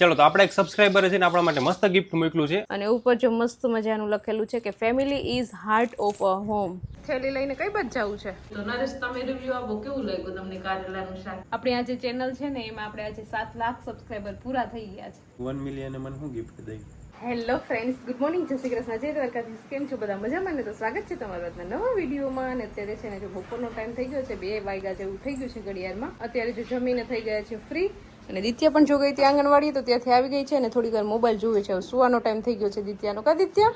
ચલો તો આપણે એક સબસ્ક્રાઇબર છે ને આપણા માટે મસ્ત ગિફ્ટ મોકલું છે. અને ઉપર જો મસ્ત મજાનું લખેલું છે કે family is heart of a home થેલી લઈને કઈ બાજુ જવું છે? તો નરેશ તમે રિવ્યુ આપો કેવું લાગ્યું તમને કારેલાનું શાક? આપણી આજે ચેનલ છે ને એમાં આપણે આજે 7 લાખ સબસ્ક્રાઇબર પૂરા થઈ ગયા છે. વન મિલિયન મને હું ગિફ્ટ દઈ? હેલો ફ્રેન્ડ્સ ગુડ મોર્નિંગ જય શ્રી કૃષ્ણ જય દ્વારકાધીશ. કેમ છો બધા? મજામાં ને? તો સ્વાગત છે તમારું આજના નવા વિડીયોમાં. અને અત્યારે છે ને જો બપોરનો ટાઈમ થઈ ગયો છે બે વાગ્યા જેવું થઈ ગયું છે ઘડિયાળમાં. અત્યારે જો જમીને થઈ ગયા છે ફ્રી અને દિત્યા પણ જો ગઈ હતી આંગણવાડી તો ત્યાંથી આવી ગઈ છે અને થોડી વાર મોબાઈલ જોવે છે. સુવાનો ટાઈમ થઈ ગયો છે દિત્યાનો. કા દિત્યા?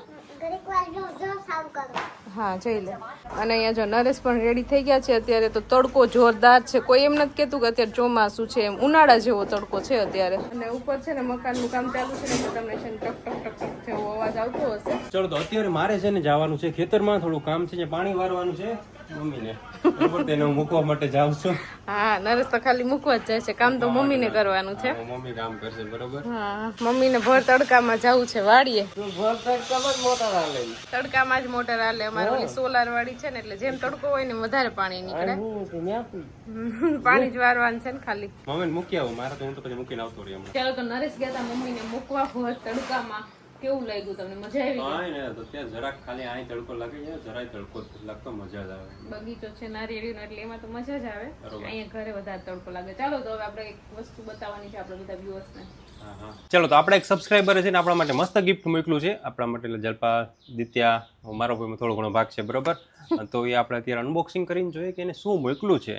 હા જઈ લે. અને અહીંયા જો નરેશ પણ રેડી થઈ ગયા છે. અત્યારે તો તડકો જોરદાર છે. કોઈ એમ નથી કહેતું કે અત્યારે ચોમાસું છે એમ. ઉનાળા જેવો તડકો છે અત્યારે. અને ઉપર છે ને મકાનનું કામ ચાલુ છે ને તમને છે ને ટક ટક ટક જેવો અવાજ આવતો હશે? ચલો તો અત્યારે મારે છે ને જવાનું છે ખેતરમાં થોડું કામ છે પાણી વારવાનું છે મમ્મીને. બરોબર તેને હું મૂકવા માટે જાઉં છું. હા નરેશ તો ખાલી મૂકવા જ જાય છે કામ તો મમ્મીને કરવાનું છે. મમ્મી કામ કરશે બરોબર. હા મમ્મીને ભર તડકામાં જવું છે વાડીએ. તડકામાં જ મોટર હાલે અમારે ઓલી સોલાર વાળી છે ને એટલે જેમ તડકો હોય ને વધારે પાણી નીકળે. પાણી જ વારવાનું છે ને ખાલી. મમ્મીને મૂકી આવું મારે તો હું તો પછી મૂકીને આવતો રહી ચાલો તો નરેશ ગયા હતા મમ્મીને મૂકવા ભર તડકામાં. કેવું લાગ્યું તમને? મજા આવી કાંઈ ને તો ત્યાં જરાક ખાલી આય તડકો લાગે છે જરાય તડકો લાગતો મજા જ આવે. બગીચો છે નારિયેળીનો એટલે એમાં તો મજા જ આવે. અહીંયા ઘરે વધારે તડકો લાગે. ચાલો તો હવે આપણે એક વસ્તુ બતાવવાની છે આપણે બધા વ્યુઅર્સને. ચલો તો આપણે એક સબસ્ક્રાઈબર છે ને આપણા માટે મસ્ત ગિફ્ટ મોકલું છે. આપણા માટે એટલે જલપા દિત્યા મારો ભાઈમાં થોડો ઘણો ભાગ છે બરોબર? તો એ આપણે અત્યારે અનબોક્સિંગ કરીને જોઈએ કે એને શું મોકલું છે.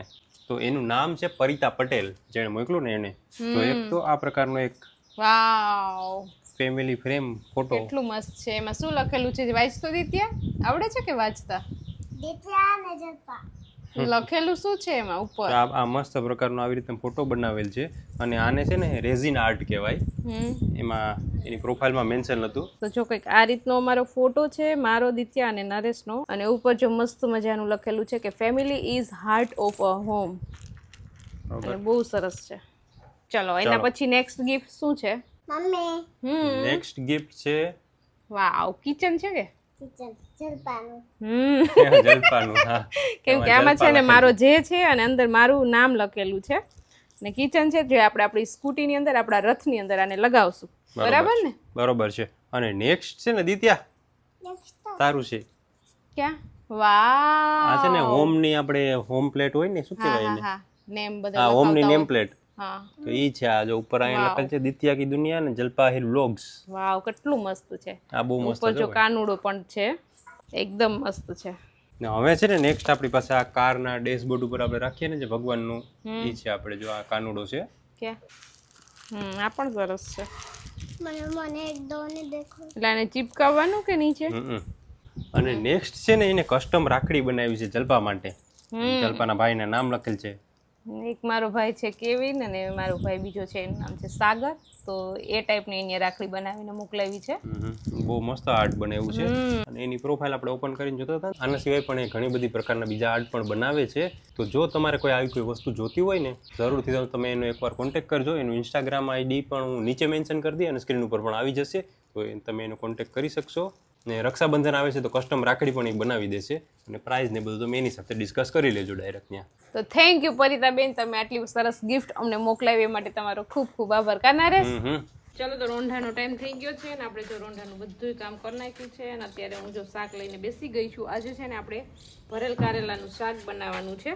તો એનું નામ છે પરિતા પટેલ. જેણે મોકલું ને એને. તો એક તો આ પ્રકારનો એક વાવ. ફેમિલી ફ્રેમ ફોટો કેટલું મસ્ત છે. એમાં શું લખેલું છે? વાંચતો દિત્યા? આવડે છે કે વાંચતા? દીત્યા ને જલપા. લખેલું શું છે એમાં ઉપર? આ આ મસ્ત પ્રકારનો આવી રીતે ફોટો બનાવેલ છે. અને આને છે ને રેઝિન આર્ટ કહેવાય. હમ. એમાં એની પ્રોફાઇલમાં મેન્શન હતું. તો જો કંઈક આ રીતનો અમારો ફોટો છે મારો દિત્યા અને નરેશનો. અને ઉપર જો મસ્ત મજાનું લખેલું છે કે family is heart of a home અને બહુ સરસ છે. ચલો એના પછી નેક્સ્ટ ગિફ્ટ શું છે? મમ્મી. હમ. નેક્સ્ટ ગિફ્ટ છે? વાવ કિચન છે કે? જલપાનું. હા કેમ કે આમાં છે ને મારો જે છે અને અંદર મારું નામ લખેલું છે. ને કિચન છે જે આપણે આપણી સ્કૂટીની અંદર આપણા રથની અંદર આને લગાવશું. બરાબર ને? બરોબર છે. અને નેક્સ્ટ છે ને દિત્યા? નેક્સ્ટ તારું છે. ક્યાં? આ છે ને હોમની આપણે હોમ પ્લેટ હોય ને શું કહેવાય એને? નેમ બધા હોમની નેમ પ્લેટ તો ઈ છે આ જો ઉપર અહીંયા લખેલ છે દિત્યા કી દુનિયા ને જલપાહિર વ્લોગ્સ. વાવ કેટલું મસ્ત છે. આ બહુ મસ્ત ઉપર છે જો કાનુડો પણ છે એકદમ મસ્ત છે. ને હવે છે ને નેક્સ્ટ આપણી પાસે આ કારના ડેશબોર્ડ ઉપર આપણે રાખીએ ને જે ભગવાનનું ઈ છે આપણે જો આ કાનુડો છે. કે? હમ આ પણ સરસ છે. મને મને એક દો ને દેખો એટલે આને ચીપકાવવાનું કે નીચે? હમ. અને નેક્સ્ટ છે ને એને કસ્ટમ રાખડી બનાવી છે જલપા માટે. જલપાના ભાઈના નામ લખેલ છે. એક મારો ભાઈ છે કેવિન અને મારો ભાઈ બીજો છે એનું નામ છે સાગર. તો એ ટાઈપની અહીંયા રાખડી બનાવીને મોકલાવી છે. બહુ મસ્ત આર્ટ બનાવ્યું છે. અને એની પ્રોફાઇલ આપણે ઓપન કરીને જોતા હતા આના સિવાય પણ એ ઘણી બધી પ્રકારના બીજા આર્ટ પણ બનાવે છે. તો જો તમારે કોઈ આવી કોઈ વસ્તુ જોતી હોય ને જરૂરથી તમે એનો એકવાર કોન્ટેક્ટ કરજો. એનું ઇન્સ્ટાગ્રામ આઈડી પણ હું નીચે મેન્શન કરી દઈ અને સ્ક્રીન ઉપર પણ આવી જશે. તો તમે એનો કોન્ટેક્ટ કરી શકશો. ને રક્ષાબંધન આવે છે તો કસ્ટમ રાખડી પણ એ બનાવી દેશે અને પ્રાઇઝ ને બધું તમે એની સાથે ડિસ્કસ કરી લેજો ડાયરેક્ટ ત્યાં. તો થેન્ક યુ પરિતાબેન. તમે આટલી સરસ ગિફ્ટ અમને મોકલાવી એ માટે તમારો ખૂબ ખૂબ આભાર. કાનારેશ ચલો તો રોંઢાનો ટાઈમ થઈ ગયો છે ને આપણે જો રોંઢાનું બધું કામ કરી નાખ્યું છે અને અત્યારે હું જો શાક લઈને બેસી ગઈ છું. આજે છે ને આપણે ભરેલ કારેલાનું શાક બનાવવાનું છે.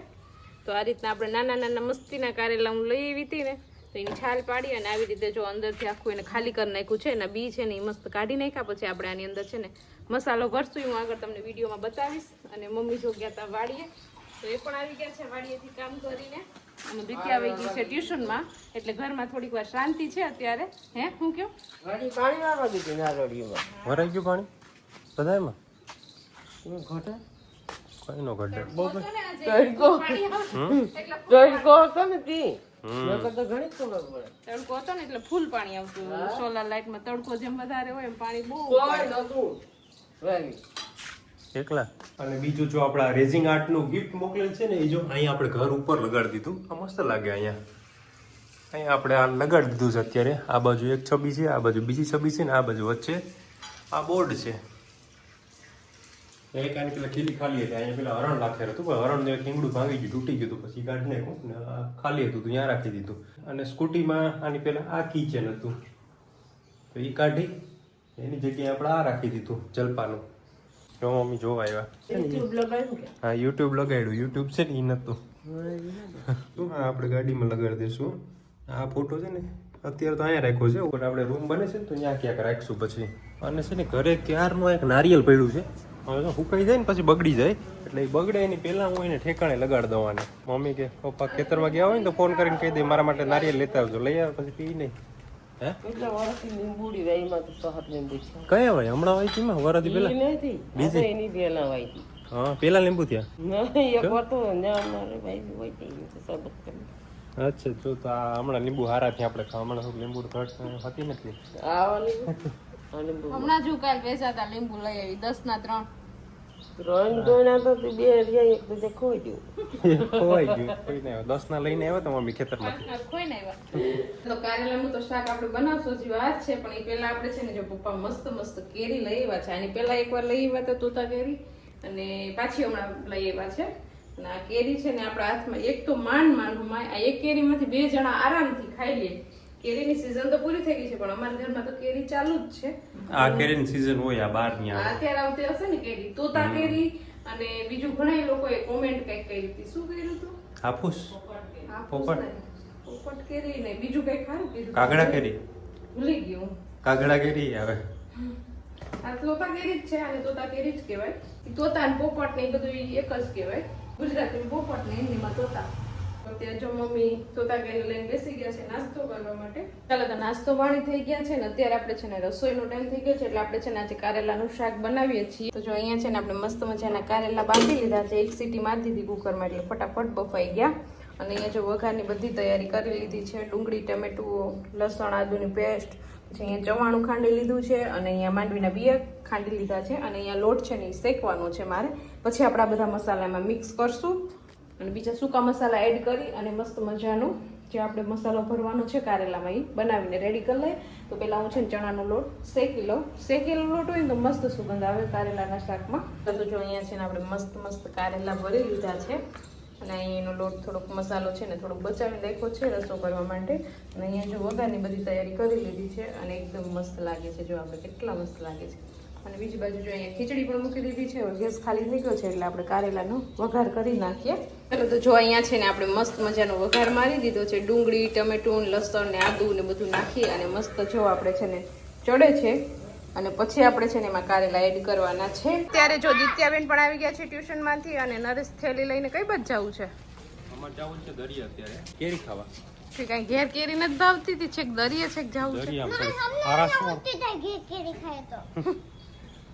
તો આ રીતના આપણે નાના નાના મસ્તીના કારેલા હું લઈ આવી હતી ને. તો એની છાલ પાડી અને આવી રીતે જો અંદરથી આખું એને ખાલી કરી નાખ્યું છે એના બી છે ને એ મસ્ત કાઢી નાખ્યા. પછી આપણે આની અંદર છે ને મસાલો ભરશું. હું આગળ તમને વિડીયોમાં બતાવીશ. અને મમ્મી જો ગયા હતા વાડીએ તો એ પણ આવી ગયા છે વાડીએથી કામ કરીને. અને દીકરી આવી ગઈ છે ટ્યુશનમાં. એટલે ઘરમાં થોડીક વાર શાંતિ છે અત્યારે. હે હું કયો ભરાઈ ગયું પાણી? બધામાં કઈ નો ઘટે? તડકો. હતો ને એટલે ફૂલ પાણી આવતું સોલાર લાઇટમાં તડકો જેમ વધારે હોય એમ પાણી બહુ એકલા? અને બીજું જો આપણા રેઝિંગ આર્ટનું ગિફ્ટ મોકલેલ છે ને એ જો અહીંયા આપણે ઘર ઉપર લગાડી દીધું. આ મસ્ત લાગે અહીંયા. અહીંયા આપણે આ લગાડી દીધું છે અત્યારે. આ બાજુ એક છબી છે આ બાજુ બીજી છબી છે ને આ બાજુ વચ્ચે આ બોર્ડ છે. એક આની પેલા ખીલી ખાલી હતી. અહીંયા પેલા હરણ રાખેલું હતું. પણ હરણ ટીંગડું ભાંગી ગયું તૂટી ગયું પછી કાઢી નાખ્યું ને ખાલી હતું તું ત્યાં રાખી દીધું. અને સ્કૂટીમાં આની પેલા આ કિચન ચેન હતું. તો એ કાઢી એની જગ્યાએ આપણે આ રાખી દીધું જલપાનું. જો મમ્મી જોવા આવ્યા. હા યુટ્યુબ લગાડ્યું. યુટ્યુબ છે ને એ નતું. શું હા આપણે ગાડીમાં લગાડી દઈશું. આ ફોટો છે ને અત્યારે તો અહીંયા રાખ્યો છે. આપણે રૂમ બને છે ને તો ત્યાં ક્યાંક રાખીશું પછી. અને છે ને ઘરે ક્યારનું એક નારિયેલ પડ્યું છે. હવે સુકાઈ જાય ને પછી બગડી જાય. એટલે એ બગડે એની પહેલા હું એને ઠેકાણે લગાડ દઉં મમ્મી કે પપ્પા ખેતરમાં ગયા હોય ને તો ફોન કરીને કહી દે મારા માટે નારિયેલ લેતા આવજો. લઈ આવે પછી પી નહીં હે? વર્ષથી લીંબુડી વાઈમાં તો સહત લીંબુ છે. કયા હોય હમણાં વાય છે વરાથી પેલા એની હતી હા પેલા લીંબુ થયા? અચ્છા જો તો આ હમણાં લીંબુ હારા થી આપણે ખાવા. હમણાં લીંબુ ઘટ હતી નથી. લીંબુ? હમણાં જ કાલ વેચાતા લીંબુ લઈ આવી દસ ના ત્રણ. ત્રણ દોના તો તે બે રહ્યા એક તો ખોઈ ગયું. ખોવાઈ ગયું કોઈ નહીં દસ ના લઈને આવ્યા તો મમ્મી ખેતરમાંથી. કોઈ નહીં તો કારેલાનું તો શાક આપણે બનાવશું જે વાત છે પણ એ પહેલા આપણે છે ને જો પપ્પા મસ્ત મસ્ત કેરી લઈ આવ્યા છે. આની પહેલા એકવાર લઈ આવ્યા હતા તોતા કેરી અને પાછી હમણાં લઈ આવ્યા છે. અને આ કેરી છે ને આપણા હાથમાં એક તો માંડ માંડમાં આ એક કેરીમાંથી બે જણા આરામથી ખાઈ લે. કેરીની સીઝન તો પૂરી થઈ ગઈ છે પણ અમારા ઘરમાં તો કેરી ચાલુ જ છે. આ કેરીની સીઝન હોય આ બારની અત્યારે આવતી હશે ને કેરી તોતા કેરી અને બીજું ઘણા લોકોએ કોમેન્ટ કંઈક કરી હતી. શું કર્યું હતું? હાફૂસ. પોપટ. પોપટ કેરી ને બીજું કઈ ખારું? કીધું કાગડા કેરી. ભૂલી ગયું કાગડા કેરી આવે. આ તોતા કેરી જ છે અને તોતા કેરી જ કહેવાય. તોતા અને પોપટ ને એ બધું એક જ કહેવાય. ગુજરાતી પોપટ ને હિન્દીમાં તોતા. અત્યારે જો મમ્મી તોતા કેરી લઈને બેસી ગયા છે નાસ્તો કરવા માટે. ચાલો તો નાસ્તો પાણી થઈ ગયા છે ને અત્યારે આપણે છે ને રસોઈનો ટાઈમ થઈ ગયો છે એટલે આપણે છે ને આજે કારેલાનું શાક બનાવીએ છીએ. જો અહીંયા છે ને આપણે મસ્ત મજાના કારેલા બાંધી લીધા છે. એક સીટી મારી દીધી એટલે ફટાફટ બફાઈ ગયા. અને અહીંયા જો વઘારની બધી તૈયારી કરી લીધી છે. ડુંગળી ટમેટું લસણ, આદુની પેસ્ટ, પછી અહીંયા ચવાણું ખાંડી લીધું છે અને અહીંયા માંડવીના બિયા ખાંડી લીધા છે. અને અહીંયા લોટ છે ને શેકવાનો છે મારે. પછી આપણે બધા મસાલામાં મિક્સ કરશું. અને બીજા સૂકા મસાલા એડ કરી અને મસ્ત મજાનું જે આપણે મસાલો ભરવાનો છે કારેલામાં એ બનાવીને રેડી કરી લઈએ. તો પહેલાં હું છે ને ચણાનો લોટ શેકી લો શેકેલો લોટ હોય ને તો મસ્ત સુગંધ આવે કારેલાના શાકમાં. તો જો અહીંયા છે ને આપણે મસ્ત મસ્ત કારેલા ભરી લીધા છે. અને અહીં એનો લોટ થોડોક મસાલો છે ને થોડોક બચાવી રાખ્યો છે રસો કરવા માટે. અને અહીંયા જો વઘારની બધી તૈયારી કરી લીધી છે અને એકદમ મસ્ત લાગે છે. જો આપણે કેટલા મસ્ત લાગે છે. અને બીજી બાજુ જો અહીંયા ખીચડી પણ મૂકી દીધી છે ગેસ ખાલી થઈ ગયો છે એટલે આપણે કારેલાનો વઘાર કરી નાખીએ. ચાલો તો જો અહીંયા છે ને આપણે મસ્ત મજાનો વઘાર મારી દીધો છે. ડુંગળી ટમેટું લસણ ને આદુ ને બધું નાખી અને મસ્ત જો આપણે છે ને ચડે છે અને પછી આપણે છે ને એમાં કારેલા એડ કરવાના છે. ત્યારે જો દિત્યાબેન પણ આવી ગયા છે ટ્યુશનમાંથી અને નરેશ થેલી લઈને કઈ બાજુ જવું છે? અમારે જવું છે દરિયા અત્યારે. કેરી ખાવા. કે કઈ ઘેર કેરી નથી ભાવતી? છેક દરિયે છેક જવું છે. કેરી ખાય તો.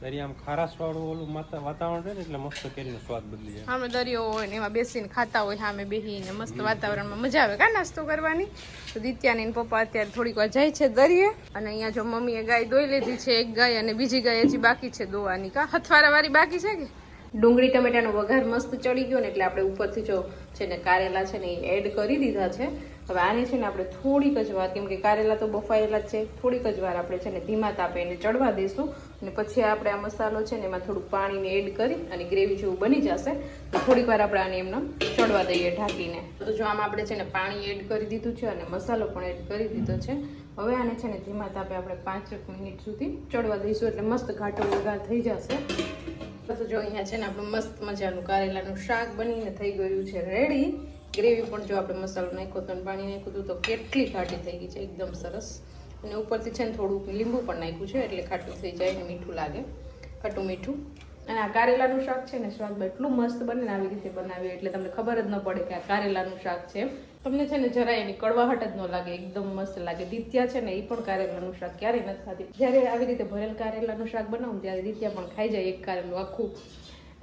દરિયામાં ખારાશ વાળું ઓલું માતા વાતાવરણ રહે ને એટલે મસ્ત કેરીનો સ્વાદ બદલી જાય. સામે દરિયો હોય ને એમાં બેસીને ખાતા હોય સામે બેસીને મસ્ત વાતાવરણમાં મજા આવે. કા નાસ્તો કરવાની? તો દિત્યાની ને પપ્પા અત્યારે થોડીક વાર જાય છે દરિયે. અને અહીંયા જો મમ્મીએ ગાય દોઈ લીધી છે એક ગાય અને બીજી ગાય હજી બાકી છે દોવાની. કા હથવારા વાળી બાકી છે કે? ડુંગળી ટમેટાનો વઘાર મસ્ત ચડી ગયો ને એટલે આપણે ઉપરથી જો છે ને કારેલા છે ને એ એડ કરી દીધા છે. હવે આને છે ને આપણે થોડીક જ વાર કેમ કે કારેલા તો બફાયેલા જ છે થોડીક જ વાર આપણે છે ને ધીમા તાપે એને ચડવા દઈશું. અને પછી આપણે આ મસાલો છે ને એમાં થોડું પાણીને એડ કરી અને ગ્રેવી જેવું બની જશે. તો થોડીક વાર આપણે આને એમને ચડવા દઈએ ઢાંકીને. તો જો આમાં આપણે છે ને પાણી એડ કરી દીધું છે અને મસાલો પણ એડ કરી દીધો છે. હવે આને છે ને ધીમા તાપે આપણે પાંચેક મિનિટ સુધી ચડવા દઈશું એટલે મસ્ત ઘાટો વઘાર થઈ જશે. તો જો અહીંયા છે ને આપણું મસ્ત મજાનું કારેલાનું શાક બનીને થઈ ગયું છે રેડી ગ્રેવી પણ જો આપણે મસાલો નાખ્યો તો પાણી નાખ્યું હતું તો કેટલી ઘાટી થઈ ગઈ છે. એકદમ સરસ. અને ઉપરથી છે ને થોડુંક લીંબુ પણ નાખ્યું છે, એટલે ખાટું થઈ જાય ને મીઠું લાગે. ખાટું મીઠું. અને આ કારેલાનું શાક છે ને સ્વાદમાં એટલું મસ્ત બને ને આવી રીતે બનાવ્યું એટલે તમને ખબર જ ન પડે કે આ કારેલાનું શાક છે. તમને છે ને જરાય એની કડવાહટ જ ન લાગે, એકદમ મસ્ત લાગે. દિત્યા છે ને, એ પણ કારેલાનું શાક ક્યારેય નથી ખાતી જ્યારે આવી રીતે ભરેલ કારેલાનું શાક બનાવું ત્યારે દિત્યા પણ ખાઈ જાય એક કારેલું આખું.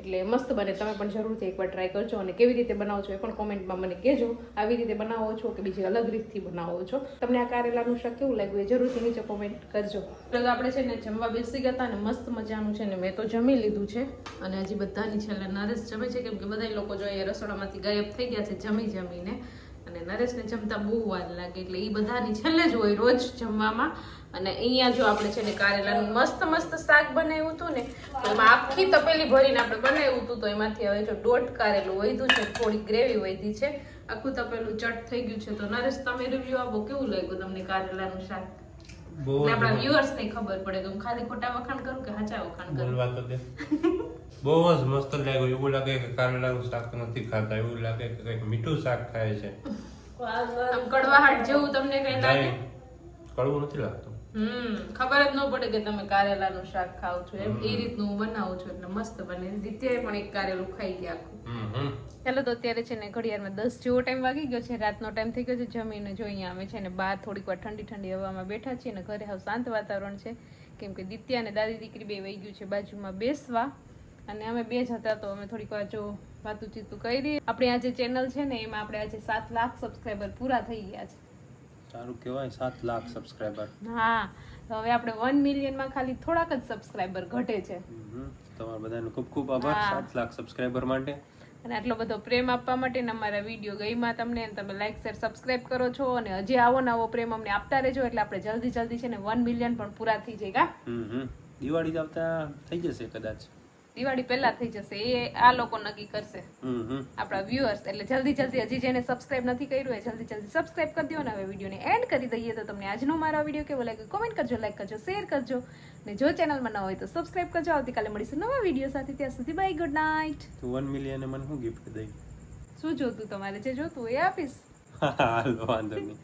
એટલે મસ્ત બને. તમે પણ જરૂરથી એકવાર ટ્રાય કરજો અને કેવી રીતે બનાવો છો એ પણ કોમેન્ટમાં મને કહેજો. આવી રીતે બનાવો છો કે બીજી અલગ રીતથી બનાવો છો? તમને આ કારેલાનું શાક કેવું લાગ્યું એ જરૂરથી નીચે કોમેન્ટ કરજો. તો આપણે છે ને જમવા બેસી ગયા હતા ને મસ્ત મજાનું છે ને મેં તો જમી લીધું છે. અને હજી બધાની છેલ્લે નરેશ જમે છે કેમ કે બધા લોકો જો અહીંયા રસોડામાંથી ગાયબ થઈ ગયા છે જમી જમીને. અને નરેશને જમતા બહુ વાર લાગે એટલે એ બધાની છેલ્લે જ હોય રોજ જમવામાં. અને અહીંયા જો આપણે છે ને કારેલાનું મસ્ત મસ્ત શાક બનાવ્યું હતું ને એમાં આખી તપેલી ભરીને આપણે બનાવ્યું હતું તો એમાંથી હવે જો દોઢ કારેલું વધ્યું છે થોડી ગ્રેવી વધી છે. આખું તપેલું ચટ થઈ ગયું છે. તો નરેશ તમે રિવ્યુ આપો કેવું લાગ્યું તમને કારેલાનું શાક? આપણા વ્યુઅર્સને ખબર પડે તો હું ખાલી ખોટા વખાણ કરું કે સાચા વખાણ કરું? બોલવા તો દે. બહુ જ મસ્ત લાગ્યું. એવું લાગે કે કારેલાનું શાક નથી ખાતા. એવું લાગે કે કંઈક મીઠું શાક ખાય છે. આમ કડવાહટ જેવું તમને કઈ લાગે? કડવું નથી લાગતું. હમ ખબર જ ન પડે કે તમે કારેલાનું શાક ખાવ છો એમ. એ રીતનું હું બનાવું છું એટલે મસ્ત બને. દિત્યાએ પણ એક કારેલું ખાઈ ગયા આખું. ચાલો તો અત્યારે છે ને ઘડિયાળમાં દસ જેવો ટાઈમ વાગી ગયો છે. રાતનો ટાઈમ થઈ ગયો છે. જમીને જો અહીંયા અમે છે ને બહાર થોડીક વાર ઠંડી ઠંડી હવામાં બેઠા છીએ ને ઘરે હવે શાંત વાતાવરણ છે. કેમ કે દિત્યા અને દાદી દીકરી બે વહી ગયું છે. બાજુમાં બેસવા. અને અમે બે જ હતા તો અમે થોડીક વાર જો વાતું ચીતું કરી. આપણી આ જે ચેનલ છે ને એમાં આપણે આજે સાત લાખ સબસ્ક્રાઈબર પૂરા થઈ ગયા છે. સારું કહેવાય સાત લાખ સબસ્ક્રાઈબર હા તો હવે આપણે વન મિલિયનમાં ખાલી થોડાક જ સબસ્ક્રાઈબર ઘટે છે. તમારા બધાનો ખૂબ ખૂબ આભાર સાત લાખ સબસ્ક્રાઈબર માટે. અને આટલો બધો પ્રેમ આપવા માટે અમારા વીડિયો ગઈમાં તમને તમે લાઈક શેર સબસ્ક્રાઇબ કરો છો અને હજી આવો નવો પ્રેમ અમને આપતા રહેજો એટલે આપણે જલ્દી જલ્દી છે ને વન મિલિયન પણ પૂરા થઈ જાય કા? દિવાળી આવતા થઈ જશે કદાચ. દિવાળી પહેલા થઈ જશે એ આ લોકો નક્કી કરશે. આપણા વ્યુઅર્સ એટલે જલ્દી જલ્દી હજી જેને સબસ્ક્રાઇબ નથી કર્યું એ જલ્દી જલ્દી સબસ્ક્રાઇબ કરી દો ને હવે વિડીયોને એન્ડ કરી દઈએ. તો તમને આજનો મારો વીડિયો કેવો લાગ્યો કોમેન્ટ કરજો લાઈક કરજો શેર કરજો. ને જો ચેનલમાં ન હોય તો સબસ્ક્રાઇબ કરજો. આવતીકાલે મળીશું નવા વીડિયો સાથે. ત્યાં સુધી બાય ગુડ નાઇટ તું વન મિલિયન મને શું ગિફ્ટ દઈ? શું જોતું તમારે? જે જોતું એ આપીશ. હાલો વાંધો નહીં.